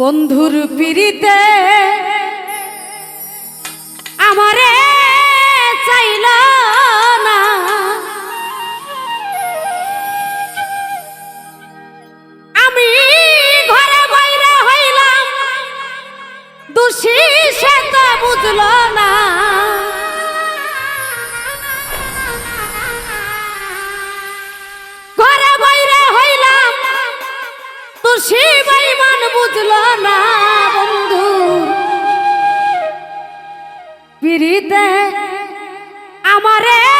বন্ধুর পিড়িতে আমারে চাইল না। আমি ঘরে বাইরে হইলাম, দোষী সে তো বুঝল না। ঘরে বাইরে হইলাম, দোষী বাঁচল না বন্ধু। পিড়িতে আমারে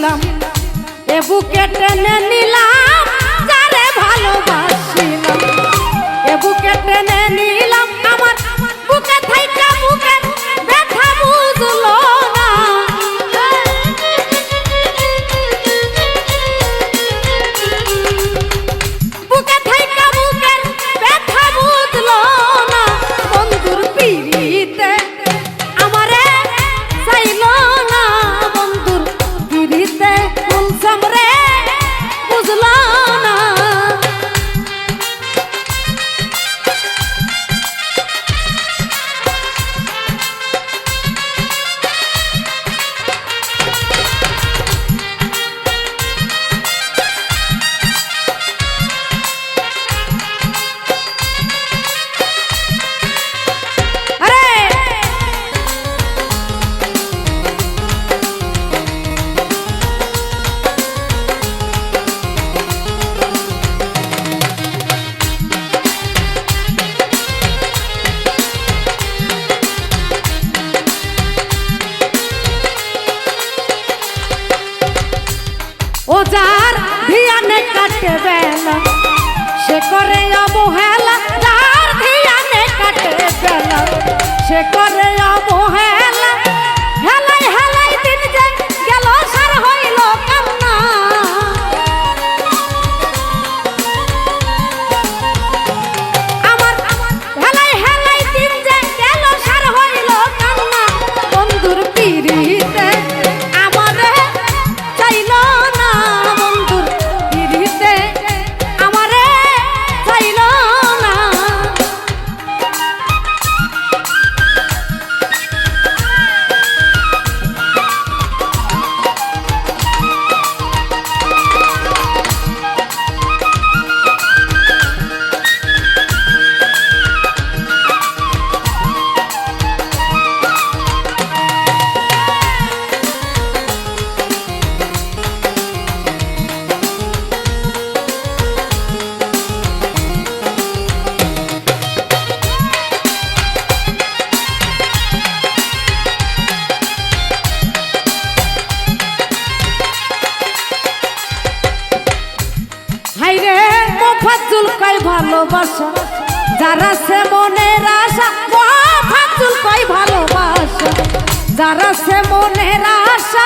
ছিলাম এ বুকে টেনে নিলাম। যার ধিয়ানে কাটে বেলা। সে করে অবহেলা ফাজুল কই ভালোবাসা, যারা সে মনের আশা ও ফাজুল কই ভালোবাসা, যারা সে মনের আশা